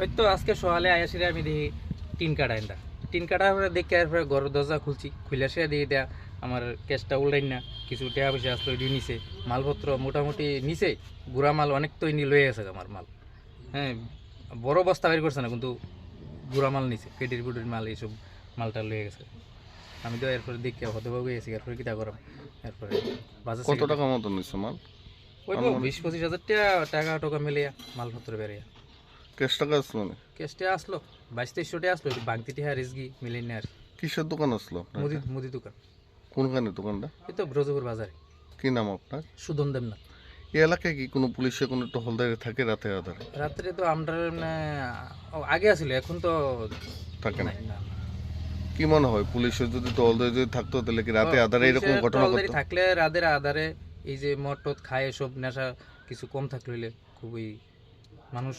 ওই তো আজকে সকালে আয়াসিরে আমি দেখি টিন কাটা এনটা টিন কাটা পরে দেখে আর পরে ঘর দরজা খুলছি খুলে সে দিয়ে দেয়া আমার ক্যাশটা উল্টাই না কিছু টাকা পয়সা আসলো এটি নিছে মালপত্র মোটামুটি নিছে গুড়া মাল অনেক তো ইনি লয়ে গেছে আমার মাল। হ্যাঁ বড় বস্তা বের করছে না কিন্তু গুড়া মাল নিছে পেটির পুটির মাল এইসব মালটা লয়ে গেছে। আমি তো এরপরে দেখি হতভাবে গেছি এরপরে কিটা করাম? এরপরে কত টাকা মতো নিচ্ছে মাল? ওই বিশ পঁচিশ হাজার টাকা টাকা টাকা মিলিয়া মালপত্র বেরিয়া ক্যাশ টাকা আসলো না কেসটা আসলো বাইশ তেইশশো টাকা আসলো বাগদি টিহা রিজগি মিলিয়ে নিয়ে আর কিসের দোকান আসলো আপনার মুদি মুদি দোকান। কোনখানে দোকানটা? এই তো ব্রজপুর বাজারে। কি নাম আপনার? সুদন দেবনাথ। এই এলাকায় কি কোনো পুলিশে কোনো টহলদারি থাকে রাতে আধারে? রাত্রে তো আমরা মানে আগে আসলে এখন তো থাকে না। কি মনে হয় পুলিশের যদি টহলদারি যদি থাকতো তাহলে কি রাতে আধারে এরকম ঘটনা ঘটতো? থাকলে রাতের আধারে এই যে মদ টদ খায় এসব নেশা কিছু কম থাকলে খুবই মানুষ